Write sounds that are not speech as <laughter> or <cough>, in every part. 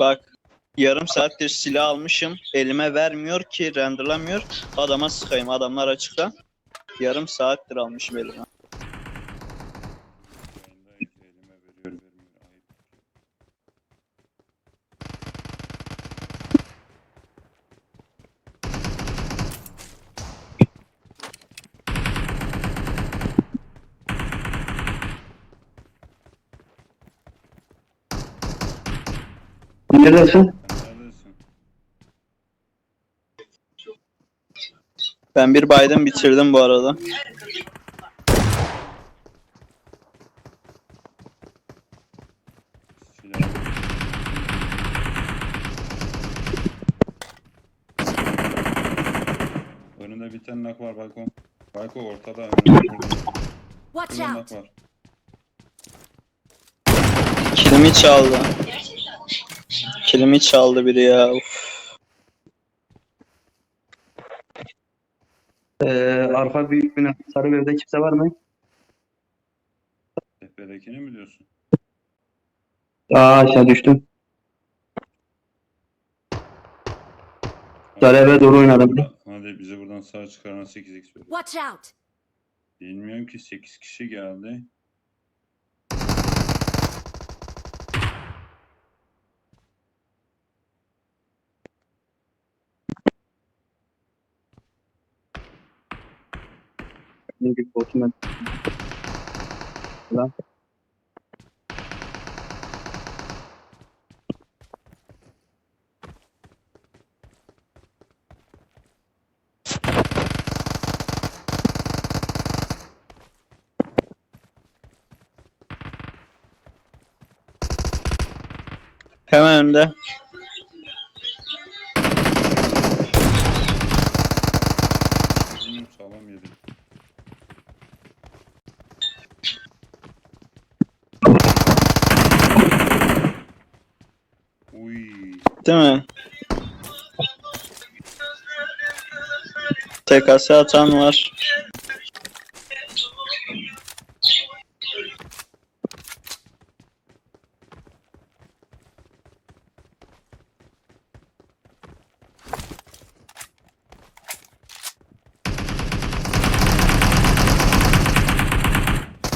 Bak yarım saattir silah almışım. Elime vermiyor ki renderlamıyor. Adama sıkayım adamlar açıkta. Yarım saattir almışım elime. Neredesin? Ben bir Biden bitirdim bu arada. Önünde bir tane nak var Bayko. Bayko ortada. Watch out! Kilimi çaldı. Kilimi çaldı biri ya. Uf. Ee, arka büyük bina. Sarı evde kimse var mı? Tepedekini mi diyorsun? Aa aşağı düştüm. Sarı eve doğru oynadım. Hadi bize buradan sağ çıkaran 8x veriyor. Watch out! Bilmiyorum ki 8 kişi geldi. Ne gibi botum ben. Hemen önde. Değil mi? TKS atan var.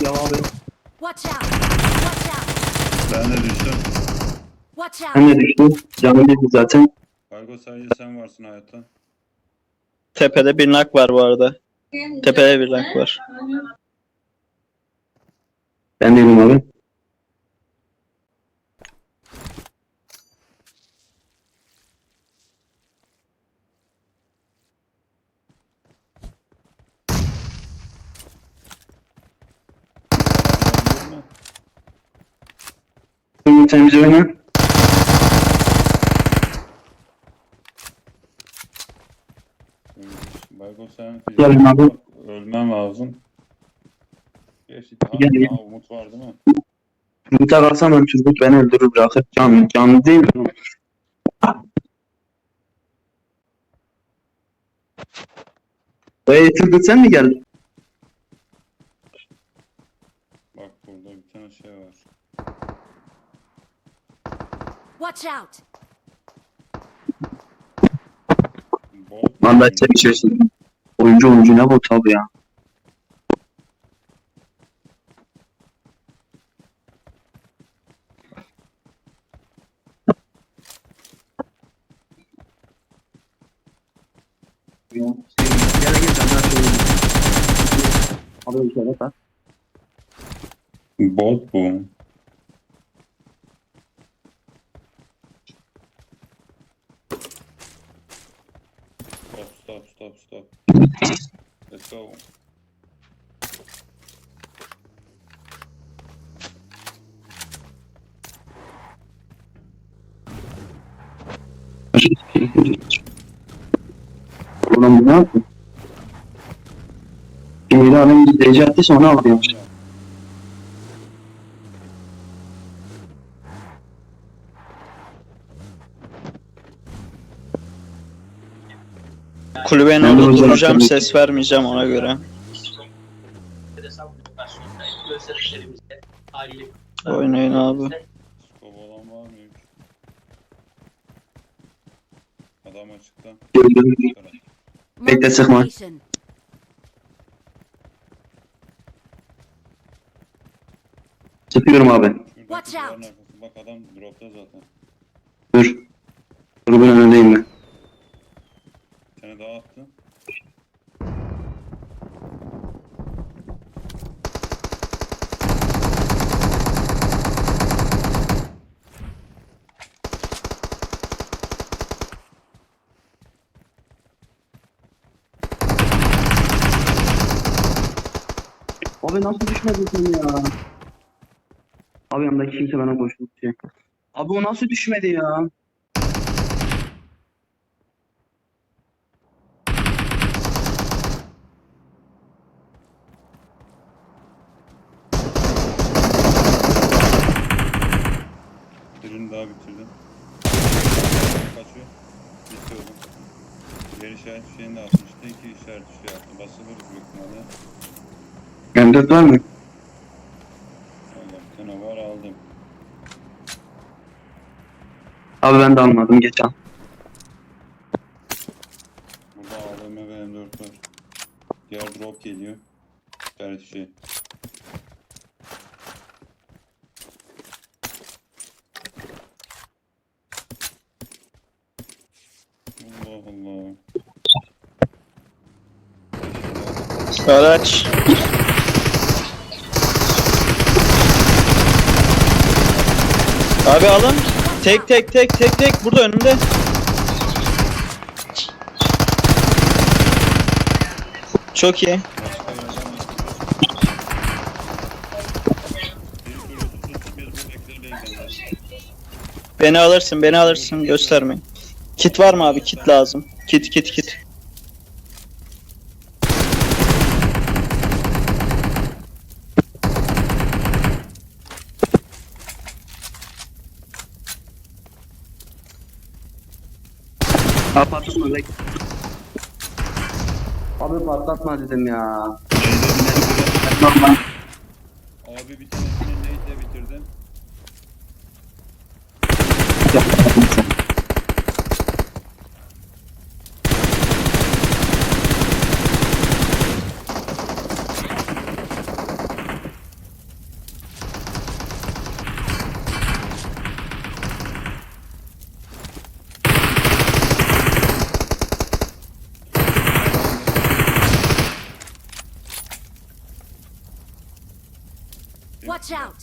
Ya abi. Watch out! Watch out! Ben de düştüm. Watch out! Ben de düştüm. Canım değil zaten. Kargo sadece sen varsın hayatta. Tepede bir nak var bu arada. Tepede bir nak var. Ben değilim abi. Bize oyna. Baygo sen Gelin abi. ölmem lazım. Gerçi Gel, gel. daha umut var değil mi? Umut'a kalsam ben çocuk beni öldürür bırakır. Can, canlı değil mi? Dayı Turgut sen mi geldin? Bak burada bir tane şey var. Watch out! Da içeri içersin. Oyuncu oyuncu ne bu tabi ya. Gel gel sen daha söyleyeyim. Abi bir şöyle bak. Bot bu. Stop, stop, stop, stop. Let's go. Ulan bu ne yaptı? Şimdi adam DC attıysa onu alıyor. Kulübenin Ben de orada özel duracağım ses vermeyeceğim ona göre. Oynayın abi. Scope olan var mı? Adam açıkta. Bekle, a sıkma. Sıkıyorum abi. Watch out. Bak adam dropta zaten. Dur. Grubun önündeyim ben. Bir tane daha attı. Abi nasıl düşmedin sen ya? Abi yanımdaki kimse bana koştu. Şey. Abi o nasıl düşmedi ya? Birini daha bitirdim. Kaçıyor. Bitiyordu. Bir işaret şeyini atmıştı. iki işaret şey yaptı. Basılırız büyük ihtimalle. M4 var mı? Allah bir tane var aldım. Abi ben de almadım geç al. Burada AVM ve M4 var. Diğer drop geliyor. İşaret şey. Allah Allah. Araç. Abi alın. Tek tek tek tek tek burada önümde. Çok iyi. Beni alırsın, beni alırsın. Göstermeyin. Kit var mı abi? Kit lazım. Kit kit kit. Abi patlatma bek. Abi patlatma dedim ya. Normal. Abi bir tanesini neyle bitirdim? Watch out!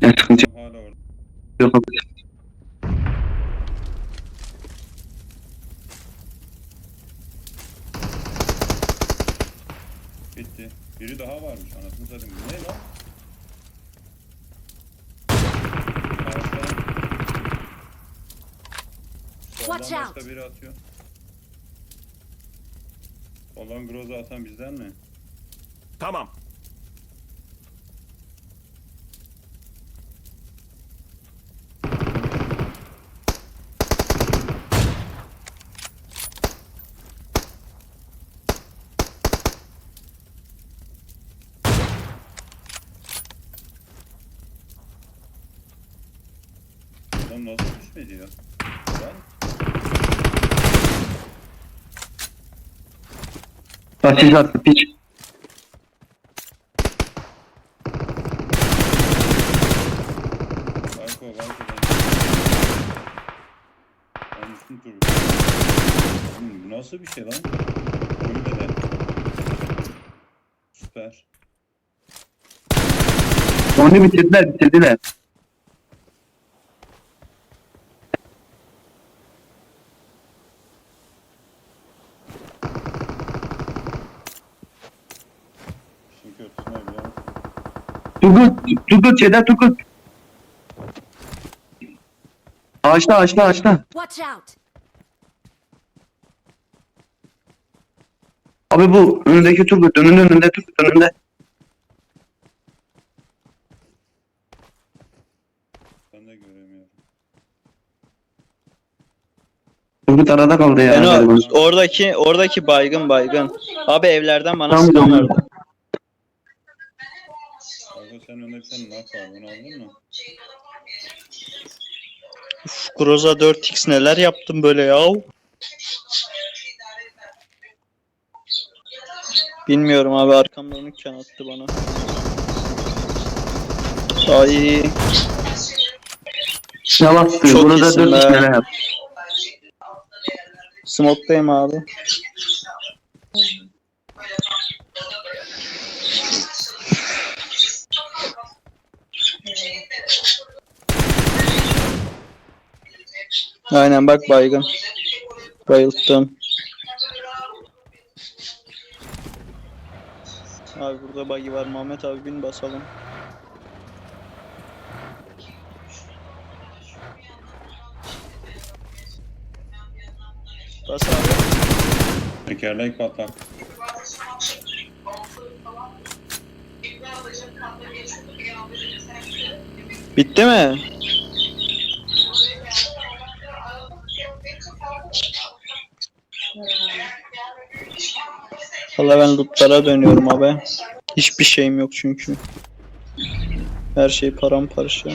Ya sıkıntı Hala orada. yok abi. Bitti. Biri daha varmış anasını satayım. Bu ne lan? Ağaçta. Watch Soldan out. başka biri atıyor. Soldan Groza atan bizden mi? Tamam. Lan nasıl düşmedi ya? Lan Taşıyıcı attı piç. Banko banko. Oğlum bu nasıl bir şey lan? Ölmeden. Süper. Onu bitirdiler bitirdiler. İşin kötüsü ne biliyor musun? Turgut, Turgut şeyde Turgut. Ağaçta ağaçta ağaçta. Watch out! Abi bu önündeki Turgut önünde önünde Turgut önünde. Ben de göremiyorum. Turgut arada kaldı ya. Al. galiba. Oradaki oradaki baygın baygın. Abi evlerden bana Tamam, sıkan sen Sen önde bir tane nak var. Onu aldın mı? Uf, Groza 4x neler yaptım böyle ya. Bilmiyorum abi arkamda onu kan attı bana. Ay Şuna bak. Çok Bunu da iyisin dört be. kişilere yap. smoke'dayım abi. Aynen bak baygın. Bayılttım. Abi burada buggy var. Muhammed abi bin basalım. Bas abi. Tekerlek patlak. Bitti mi? Valla ben lootlara dönüyorum abi. Hiçbir şeyim yok çünkü. Her şey paramparça.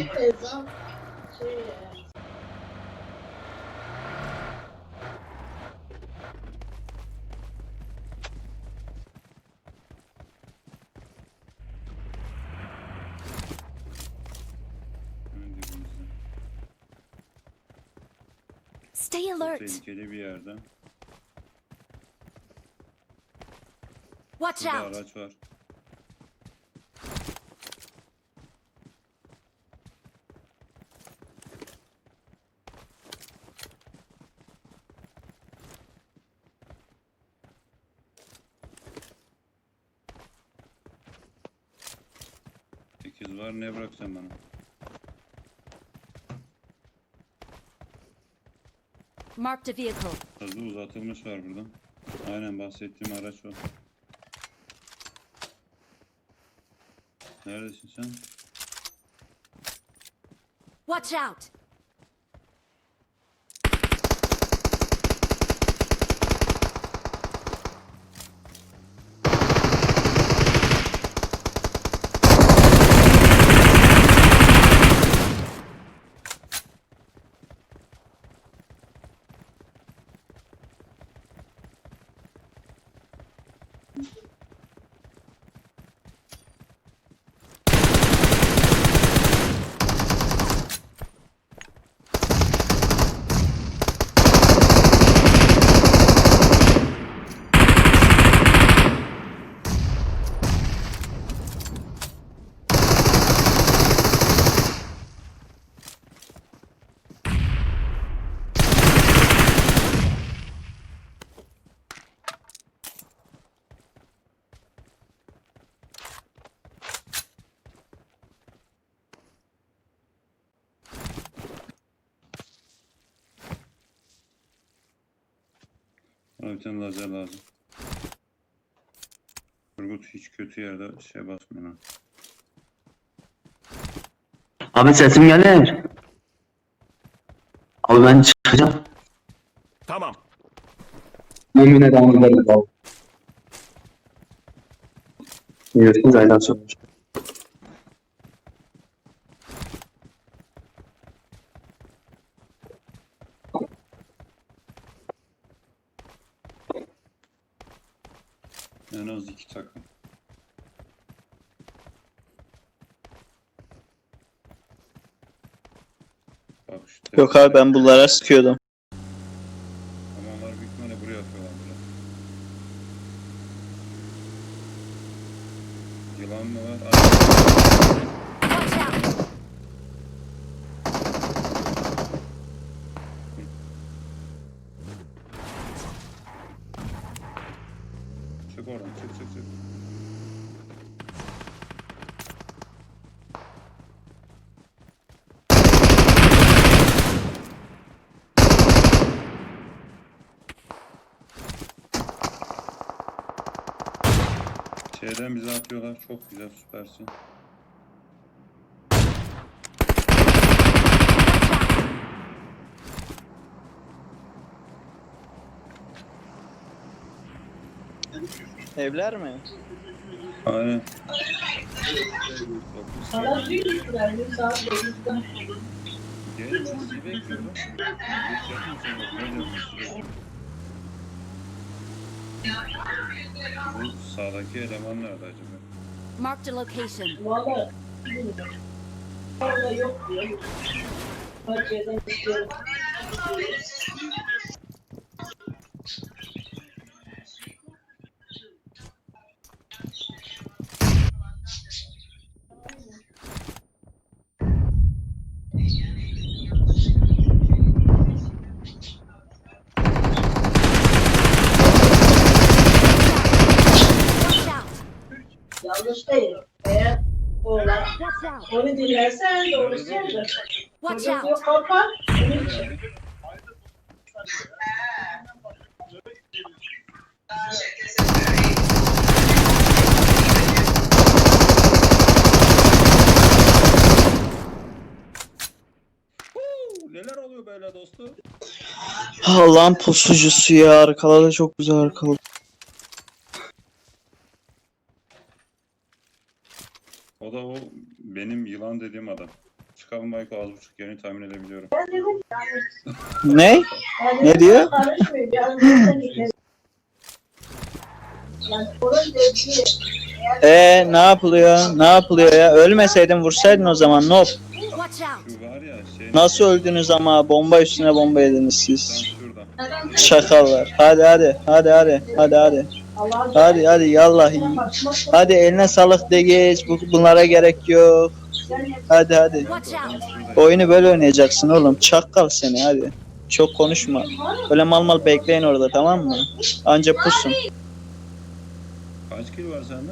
Stay alert. tehlikeli bir yerde. Watch Burada out. araç var. Sekiz var ne bırakacağım bana? Marked a vehicle. Hızlı uzatılmış var burada. Aynen bahsettiğim araç o. Neredesin sen? Watch out. Bana bir tane lazer lazım. Turgut hiç kötü yerde şey basmıyor ha. Abi sesim gelir. Abi ben çıkacağım. Tamam. Ederiz abi. Görüşürüz aydan sonra. En az iki takım. Bak şu Yok abi ben bunlara sıkıyordum. Ama onlar büyük ihtimalle buraya atıyorlar bile. Yılan mı var? Aa, Watch out. çık oradan çık çık çık. Şeyden bize atıyorlar. Çok güzel süpersin. Evler mi? Aynen. Sana bir gittiler. Bir saat bekledim. Gelin sizi bekliyorum. Yapın sonra böyle yapın. Bu sağdaki eleman nerede acaba? Marked a location. Valla bilmiyorum. Orada yok diyor. Yerden istiyorum. Watch out! onu dinlersen doğru söyler. Watch out! kapat. Neler oluyor böyle dostum? Allah'ın pusucusu ya. Arkaladı çok güzel arkaladı. O da o benim yılan dediğim adam. Çıkalım Michael az buçuk yerini tahmin edebiliyorum. Ne? Ne diyor? Ee ne yapılıyor? Ne yapılıyor ya? Ölmeseydin vursaydın o zaman. Nop. Şu var ya şey... Nasıl öldünüz ama bomba üstüne bomba yediniz siz. Tam şurada. Şakallar. Hadi hadi. Hadi hadi. Hadi hadi. Hadi hadi yallah. Hadi eline sağlık de geç. Bu, bunlara gerek yok. Hadi hadi. Oyunu böyle oynayacaksın oğlum. Çakal seni hadi. Çok konuşma. Öyle mal mal bekleyin orada tamam mı? Anca pusun. Kaç kilo var sende?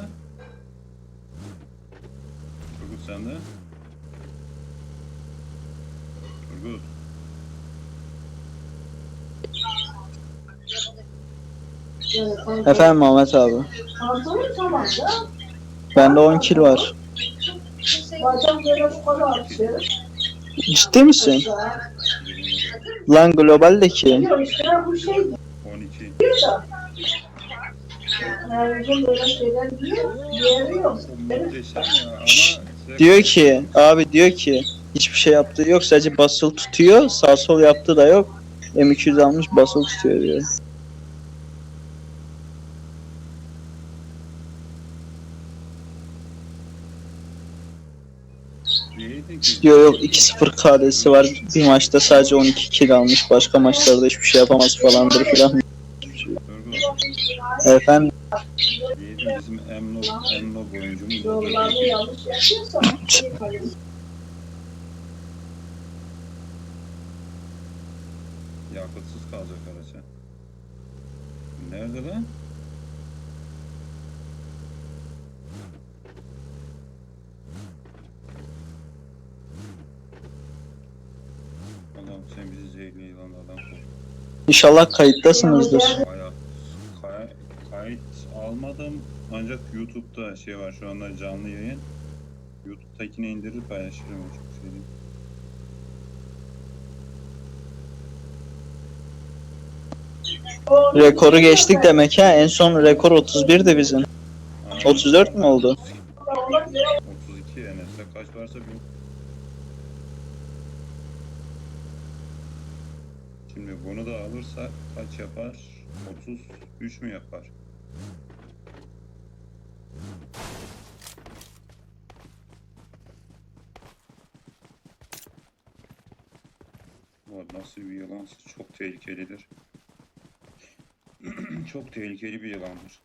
Turgut sende? Efendim Ahmet abi. Bende 10 kil var. Ciddi misin? Lan globaldeki. Yok işte bu şey 12. diyor da. Yani bizim böyle şeyler diyor. Ki abi diyor ki hiçbir şey yaptığı yok sadece basılı tutuyor sağ sol yaptığı da yok. M200 almış basılı tutuyor diyor. Diyor yok 2-0 KD'si var bir maçta sadece 12 kill almış başka maçlarda hiçbir şey yapamaz falandır filan. Efendim bizim Emlo, Emlo oyuncumuz. da yollarda böyle. yanlış yapıyorsa iyi kalır. Yakıtsız kalacak araca. Nerede lan? Adam sen bizi zehirli yılan adam kov. inşallah kayıttasınızdır. Bayağı kay- kayıt almadım ancak YouTube'da şey var şu anda canlı yayın. YouTube'dakini indirir paylaşırım o çok şey değil. Rekoru geçtik demek ha en son rekor 31'di bizim. Aynen. 34 mü oldu? 32 Enes'te kaç varsa bin. Şimdi bunu da alırsak kaç yapar? 33 mü yapar? Nasıl bir yılan? Çok tehlikelidir. <clears throat> Çok tehlikeli bir yılandır.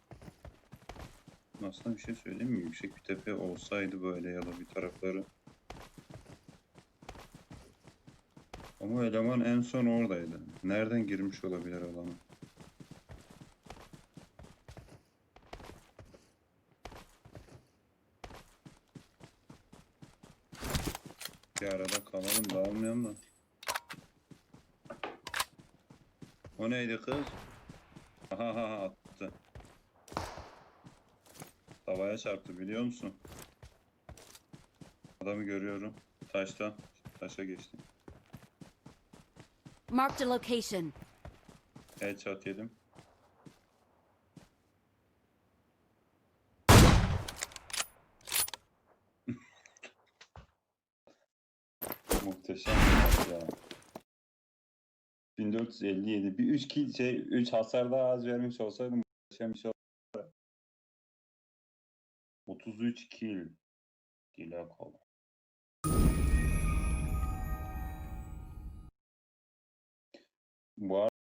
Aslında bir şey söyleyeyim mi? Yüksek bir tepe olsaydı böyle ya da bir tarafları. Ama eleman en son oradaydı. Nereden girmiş olabilir alana? Bir arada kalalım dağılmayalım da. O neydi kız? Aha ha attı. Tavaya çarptı biliyor musun? Adamı görüyorum. Taştan. Taşa geçti. Marked a location. Headshot yedim. <laughs> Muhteşem ya. 1457. Bir 3 kill şey 3 hasar daha az vermiş olsaydım muhteşem bir şey olurdu. 33 kill. Dila kola. Bu